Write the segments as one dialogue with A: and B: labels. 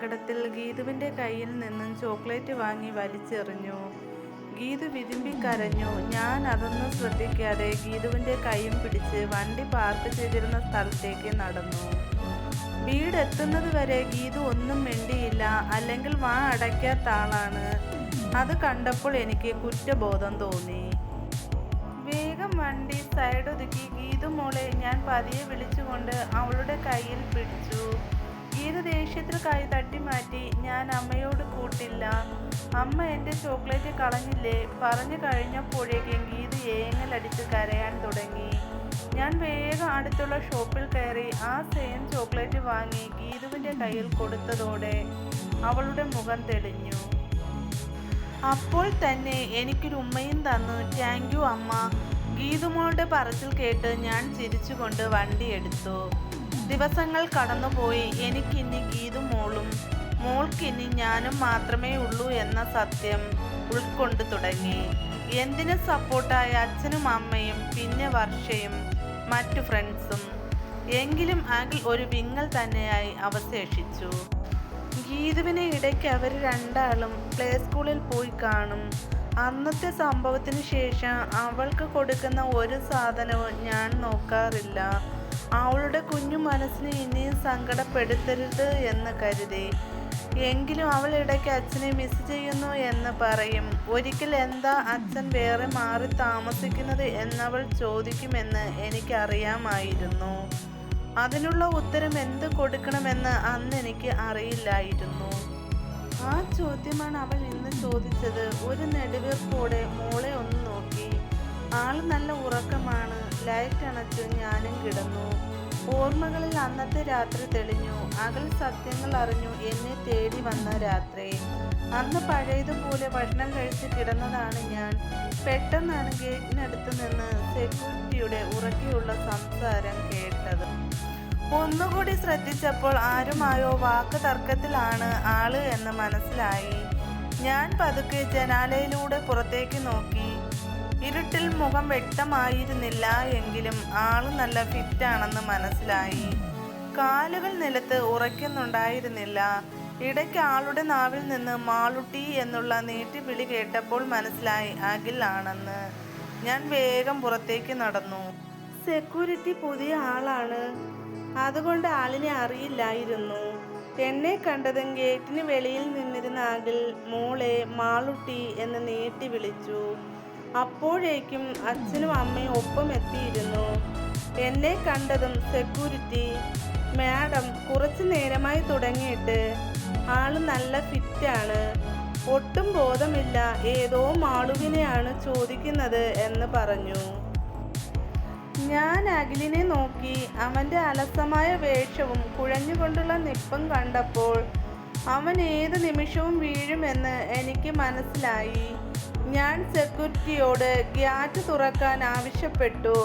A: സങ്കടത്തിൽ ഗീതുവിന്റെ കയ്യിൽ നിന്നും ചോക്ലേറ്റ് വാങ്ങി വലിച്ചെറിഞ്ഞു. ഗീതു വിരുമ്പി കരഞ്ഞു. ഞാൻ അതൊന്നും ശ്രദ്ധിക്കാതെ ഗീതുവിന്റെ കൈയും പിടിച്ച് വണ്ടി പാർക്ക് ചെയ്തിരുന്ന സ്ഥലത്തേക്ക് നടന്നു. വീടെത്തുന്നത് വരെ ഗീതു ഒന്നും മിണ്ടിയില്ല. അല്ലെങ്കിൽ വാ അടയ്ക്കാത്ത ആളാണ്. അത് കണ്ടപ്പോൾ എനിക്ക് കുറ്റബോധം തോന്നി. വേഗം വണ്ടി സൈഡൊതുക്കി ഗീതു മോളെ ഞാൻ പതിയെ വിളിച്ചുകൊണ്ട് അവളുടെ കയ്യിൽ പിടിച്ചു. ഗീതു ദേഷ്യത്തിൽ കൈ തട്ടി മാറ്റി ഞാൻ അമ്മയോട് കൂട്ടില്ല. അമ്മ എന്റെ ചോക്ലേറ്റ് കളഞ്ഞില്ലേ? പറഞ്ഞു കഴിഞ്ഞപ്പോഴേക്കും ഗീതു ഏങ്ങലടിച്ച് കരയാൻ തുടങ്ങി. ഞാൻ വേഗം അടുത്തുള്ള ഷോപ്പിൽ കയറി ആ സെയിം ചോക്ലേറ്റ് വാങ്ങി ഗീതുവിന്റെ കയ്യിൽ കൊടുത്തതോടെ അവളുടെ മുഖം തെളിഞ്ഞു. അപ്പോൾ തന്നെ എനിക്കൊരു ഉമ്മയും തന്നു. താങ്ക് യു അമ്മ. ഗീതുമോളുടെ പറച്ചിൽ കേട്ട് ഞാൻ ചിരിച്ചുകൊണ്ട് വണ്ടി എടുത്തു. ദിവസങ്ങൾ കടന്നുപോയി. എനിക്കിനി ഗീതുമോളും മോൾക്കിനി ഞാനും മാത്രമേ ഉള്ളൂ എന്ന സത്യം ഉൾക്കൊണ്ട് തുടങ്ങി. എന്തിനു സപ്പോർട്ടായ അച്ഛനും അമ്മയും പിന്നെ വർഷയും മറ്റു ഫ്രണ്ട്സും. എങ്കിലും അഖിൽ ഒരു വിങ്ങൽ തന്നെയായി അവശേഷിച്ചു. ഗീതുവിനെ ഇടയ്ക്ക് അവർ രണ്ടാളും പ്ലേ സ്കൂളിൽ പോയി കാണും. അന്നത്തെ സംഭവത്തിന് ശേഷം അവൾക്ക് കൊടുക്കുന്ന ഒരു സാധനവും ഞാൻ നോക്കാറില്ല. അവളുടെ കുഞ്ഞു മനസ്സിനെ ഇനിയും സങ്കടപ്പെടുത്തരുത് എന്ന് കരുതി. എങ്കിലും അവൾ ഇടയ്ക്ക് അച്ഛനെ മിസ് ചെയ്യുന്നു എന്ന് പറയും. ഒരിക്കൽ എന്താ അച്ഛൻ വേറെ മാറി താമസിക്കുന്നത് എന്നവൾ ചോദിക്കുമെന്ന് എനിക്കറിയാമായിരുന്നു. അതിനുള്ള ഉത്തരം എന്ത് കൊടുക്കണമെന്ന് അന്ന് എനിക്ക് അറിയില്ലായിരുന്നു. ആ ചോദ്യമാണ് അവൾ ഇന്ന് ചോദിച്ചത്. ഒരു നെടുവീർപ്പോടെ മോളെ ഒന്ന് നോക്കി. ആൾ നല്ല ഉറക്കമാണ്. ലൈറ്റ് അണച്ചു ഞാനും കിടന്നു. ഓർമ്മകളിൽ അന്നത്തെ രാത്രി തെളിഞ്ഞു. അകൽ സത്യങ്ങൾ അറിഞ്ഞു എന്നെ തേടി വന്ന രാത്രി. അന്ന് പഴയതുപോലെ ഭക്ഷണം കഴിച്ച് കിടന്നതാണ് ഞാൻ. പെട്ടെന്നാണ് ഗേറ്റിനടുത്ത് നിന്ന് സെക്യൂരിറ്റിയുടെ ഉറക്കെയുള്ള സംസാരം കേട്ടത്. ഒന്നുകൂടി ശ്രദ്ധിച്ചപ്പോൾ ആരുമായോ വാക്ക് തർക്കത്തിലാണ് ആൾ എന്ന് മനസ്സിലായി. ഞാൻ പതുക്കെ ജനാലയിലൂടെ പുറത്തേക്ക് നോക്കി. ഇരുട്ടിൽ മുഖം വ്യക്തമായിരുന്നില്ല എങ്കിലും ആൾ നല്ല ഫിറ്റാണെന്ന് മനസ്സിലായി. കാലുകൾ നിലത്ത് ഉറയ്ക്കുന്നുണ്ടായിരുന്നില്ല. ഇടയ്ക്ക് ആളുടെ നാവിൽ നിന്ന് മാളുട്ടി എന്നുള്ള നീട്ടിവിളി കേട്ടപ്പോൾ മനസ്സിലായി അഖിൽ ആണെന്ന്. ഞാൻ വേഗം പുറത്തേക്ക് നടന്നു. സെക്യൂരിറ്റി പുതിയ ആളാണ്. അതുകൊണ്ട് ആളിനെ അറിയില്ലായിരുന്നു. എന്നെ കണ്ടതും ഗേറ്റിന് വെളിയിൽ നിന്നിരുന്ന അഖിൽ മോളെ മാളുട്ടി എന്ന് നീട്ടി വിളിച്ചു. അപ്പോഴേക്കും അച്ഛനും അമ്മയും ഒപ്പം എത്തിയിരുന്നു. എന്നെ കണ്ടതും സെക്യൂരിറ്റി മാഡം കുറച്ചു നേരമായി തുടങ്ങിയിട്ട് ആൾ നല്ല ഫിറ്റാണ് ഒട്ടും ബോധമില്ല ഏതോ മാളുവിനെയാണ് ചോദിക്കുന്നത് എന്ന് പറഞ്ഞു. ഞാൻ അഖിലിനെ നോക്കി അവന്റെ അലസമായ വേഷവും കുഴഞ്ഞുകൊണ്ടുള്ള നിപ്പം കണ്ടപ്പോൾ അവൻ ഏത് നിമിഷവും വീഴുമെന്ന് എനിക്ക് മനസ്സിലായി. ഞാൻ സെക്യൂരിറ്റിയോട് ഗ്യാറ്റ് തുറക്കാൻ ആവശ്യപ്പെട്ടു.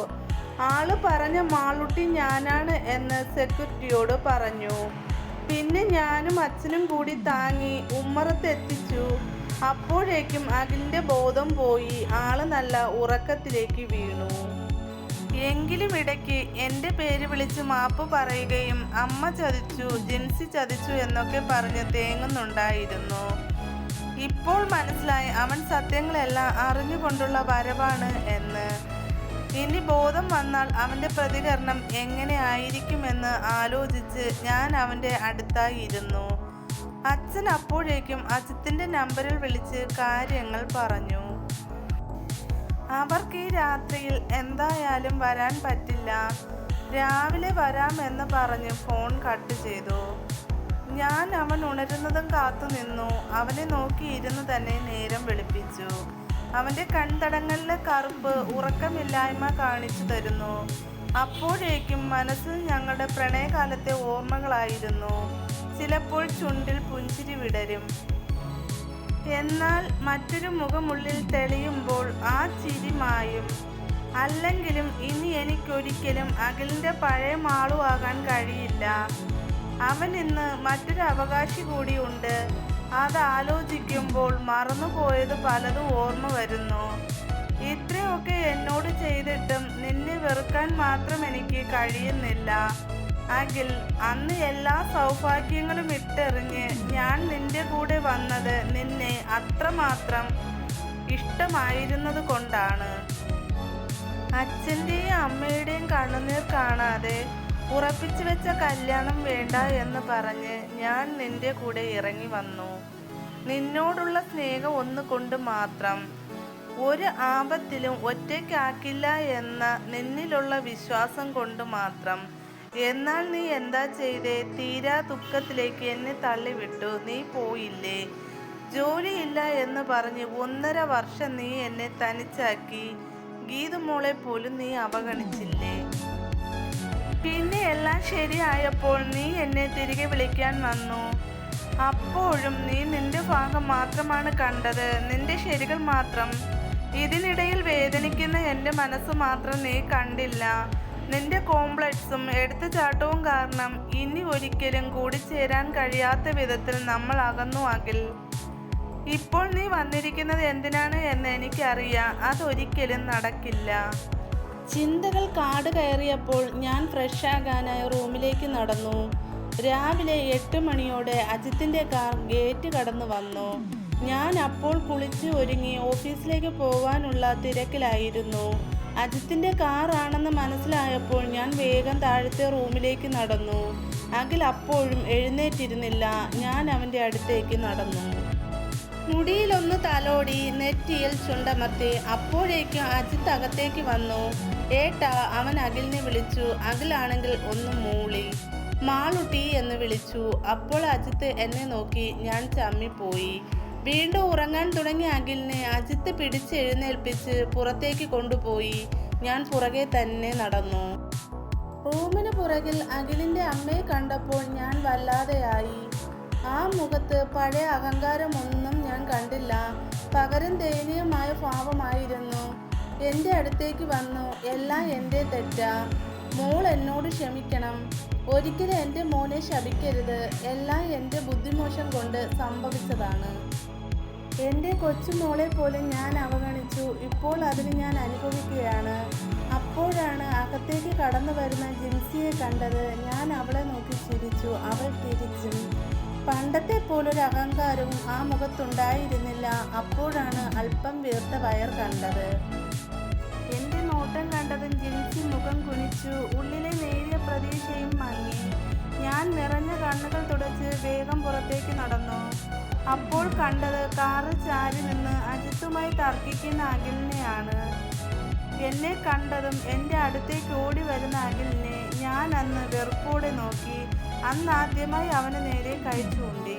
A: ആൾ പറഞ്ഞ മാളുട്ടി ഞാനാണ് എന്ന് സെക്യൂരിറ്റിയോട് പറഞ്ഞു. പിന്നെ ഞാനും അച്ഛനും കൂടി താങ്ങി ഉമ്മറത്തെത്തിച്ചു. അപ്പോഴേക്കും അഖിലിന്റെ ബോധം പോയി. ആൾ നല്ല ഉറക്കത്തിലേക്ക് വീണു. എങ്കിലും ഇടയ്ക്ക് എന്റെ പേര് വിളിച്ച് മാപ്പ് പറയുകയും അമ്മ ചതിച്ചു ജിൻസി ചതിച്ചു എന്നൊക്കെ പറഞ്ഞ് തേങ്ങുന്നുണ്ടായിരുന്നു. ഇപ്പോൾ മനസ്സിലായി അവൻ സത്യങ്ങളെല്ലാം അറിഞ്ഞുകൊണ്ടുള്ള വരവാണ് എന്ന്. ഇനി ബോധം വന്നാൽ അവന്റെ പ്രതികരണം എങ്ങനെ ആയിരിക്കുമെന്ന് ആലോചിച്ച് ഞാൻ അവന്റെ അടുത്തായിരുന്നു അച്ഛൻ അപ്പോഴേക്കും അജിത്തിന്റെ നമ്പറിൽ വിളിച്ച് കാര്യങ്ങൾ പറഞ്ഞു. അവർക്ക് ഈ രാത്രിയിൽ എന്തായാലും വരാൻ പറ്റില്ല. രാവിലെ വരാമെന്ന് പറഞ്ഞ് ഫോൺ കട്ട് ചെയ്തു. ഞാൻ അവൻ ഉണരുന്നതും കാത്തു നിന്നു. അവനെ നോക്കിയിരുന്ന് തന്നെ നേരം വെളുപ്പിച്ചു. അവന്റെ കൺതടങ്ങളിലെ കറുപ്പ് ഉറക്കമില്ലായ്മ കാണിച്ചു തരുന്നു. അപ്പോഴേക്കും മനസ്സിൽ ഞങ്ങളുടെ പ്രണയകാലത്തെ ഓർമ്മകളായിരുന്നു. ചിലപ്പോൾ ചുണ്ടിൽ പുഞ്ചിരി വിടരും. എന്നാൽ മറ്റൊരു മുഖമുള്ളിൽ തെളിയുമ്പോൾ ആ ചിരി മായും. അല്ലെങ്കിലും ഇനി എനിക്കൊരിക്കലും അഖിലിന്റെ പഴയ മാളുവാകാൻ കഴിയില്ല. അവൻ ഇന്ന് മറ്റൊരു അവകാശി കൂടിയുണ്ട്. അത് ആലോചിക്കുമ്പോൾ മറന്നുപോയത് പലതും ഓർമ്മ വരുന്നു. ഇത്രയൊക്കെ എന്നോട് ചെയ്തിട്ടും നിന്നെ വെറുക്കാൻ മാത്രം എനിക്ക് കഴിയുന്നില്ല. അഖിൽ അന്ന് എല്ലാ സൗഭാഗ്യങ്ങളും ഇട്ടെറിഞ്ഞ് ഞാൻ നിന്റെ കൂടെ വന്നത് നിന്നെ അത്രമാത്രം ഇഷ്ടമായിരുന്നത് കൊണ്ടാണ്. അച്ഛന്റെയും അമ്മയുടെയും കണ്ണുനീർ കാണാതെ ഉറപ്പിച്ചു വെച്ച കല്യാണം വേണ്ട എന്ന് പറഞ്ഞ് ഞാൻ നിന്റെ കൂടെ ഇറങ്ങി വന്നു. നിന്നോടുള്ള സ്നേഹം ഒന്നുകൊണ്ട് മാത്രം. ഒരു ആപത്തിലും ഒറ്റയ്ക്കാക്കില്ല എന്ന നിന്നിലുള്ള വിശ്വാസം കൊണ്ട് മാത്രം. എന്നാൽ നീ എന്താ ചെയ്തേ? തീരാ ദുഃഖത്തിലേക്ക് എന്നെ തള്ളിവിട്ടു. നീ പോയില്ലേ? ജോലിയില്ല എന്ന് പറഞ്ഞ് ഒന്നര വർഷം നീ എന്നെ തനിച്ചാക്കി. ഗീതുമോളെ പോലും നീ അവഗണിച്ചില്ലേ? പിന്നെ എല്ലാം ശരിയായപ്പോൾ നീ എന്നെ തിരികെ വിളിക്കാൻ വന്നു. അപ്പോഴും നീ നിന്റെ ഭാഗം മാത്രമാണ് കണ്ടത്. നിന്റെ ശരികൾ മാത്രം. ഇതിനിടയിൽ വേദനിക്കുന്ന എന്റെ മനസ്സ് മാത്രം നീ കണ്ടില്ല. നിന്റെ കോംപ്ലക്സും എടുത്തുചാട്ടവും കാരണം ഇനി ഒരിക്കലും കൂടിച്ചേരാൻ കഴിയാത്ത വിധത്തിൽ നമ്മൾ അകന്നു അകിൽ. ഇപ്പോൾ നീ വന്നിരിക്കുന്നത് എന്തിനാണ് എന്ന് എനിക്കറിയാം. അതൊരിക്കലും നടക്കില്ല. ചിന്തകൾ കാട് കയറിയപ്പോൾ ഞാൻ ഫ്രഷ് ആകാനായി റൂമിലേക്ക് നടന്നു. രാവിലെ എട്ട് മണിയോടെ അജിത്തിന്റെ കാർ ഗേറ്റ് കടന്നു വന്നു. ഞാൻ അപ്പോൾ കുളിച്ച് ഒരുങ്ങി ഓഫീസിലേക്ക് പോകാനുള്ള തിരക്കിലായിരുന്നു. അജിത്തിന്റെ കാറാണെന്ന് മനസ്സിലായപ്പോൾ ഞാൻ വേഗം താഴത്തെ റൂമിലേക്ക് നടന്നു. അഖിൽ അപ്പോഴും എഴുന്നേറ്റിരുന്നില്ല. ഞാൻ അവന്റെ അടുത്തേക്ക് നടന്നു. മുടിയിലൊന്ന് തലോടി നെറ്റിയിൽ ചുണ്ടമർത്തി അപ്പോഴേക്കും അജിത്ത് അകത്തേക്ക് വന്നു. ഏട്ടാ അവൻ അഖിലിനെ വിളിച്ചു. അഖിലാണെങ്കിൽ ഒന്ന് മൂളി. മാളുട്ടി എന്ന് വിളിച്ചു. അപ്പോൾ അജിത്ത് എന്നെ നോക്കി ഞാൻ ചമ്മിപ്പോയി. വീണ്ടും ഉറങ്ങാൻ തുടങ്ങിയ അഖിലിനെ അജിത്ത് പിടിച്ചെഴുന്നേൽപ്പിച്ച് പുറത്തേക്ക് കൊണ്ടുപോയി. ഞാൻ പുറകെ തന്നെ നടന്നു. റൂമിന് പുറകിൽ അഖിലിന്റെ അമ്മയെ കണ്ടപ്പോൾ ഞാൻ വല്ലാതെയായി. ആ മുഖത്ത് പഴയ അഹങ്കാരമൊന്നും ഞാൻ കണ്ടില്ല. പകരം ദയനീയമായ ഭാവമായിരുന്നു. എന്റെ അടുത്തേക്ക് വന്നു. എല്ലാം എന്റെ തെറ്റാ. മോൾ എന്നോട് ക്ഷമിക്കണം. ഒരിക്കലും എന്റെ മോനെ ശപിക്കരുത്. എല്ലാം എന്റെ ബുദ്ധിമോശം കൊണ്ട് സംഭവിച്ചതാണ്. എന്റെ കൊച്ചുമോളെ പോലെ ഞാൻ അവഗണിച്ചു. ഇപ്പോൾ അതിന് ഞാൻ അനുഭവിക്കുകയാണ്. അപ്പോഴാണ് അകത്തേക്ക് കടന്നു വരുന്ന ജിൻസിയെ കണ്ടത്. ഞാൻ അവളെ നോക്കി ചിരിച്ചു. അവൾ തിരിച്ചും. പണ്ടത്തെ പോലൊരു അഹങ്കാരവും ആ മുഖത്തുണ്ടായിരുന്നില്ല. അപ്പോഴാണ് അല്പം വീർത്ത വയർ കണ്ടത്. എന്റെ നോട്ടം കണ്ടതും ജനിച്ച് മുഖം കുനിച്ചു. ഉള്ളിലെ നേരിയ പ്രതീക്ഷയും മങ്ങി. ഞാൻ നിറഞ്ഞ കണ്ണുകൾ തുടച്ച് വേഗം പുറത്തേക്ക് നടന്നു. അപ്പോൾ കണ്ടത് കാറ് ചാരി നിന്ന് അജിത്തുമായി തർക്കിക്കുന്ന അഖിലിനെയാണ്. എന്നെ കണ്ടതും എന്റെ അടുത്തേക്ക് ഓടി വരുന്ന അഖിലിനെ ഞാൻ അന്ന് വെറുപ്പോടെ നോക്കി. അന്ന് ആദ്യമായി അവന് നേരെ കഴിച്ചുകൊണ്ടേ.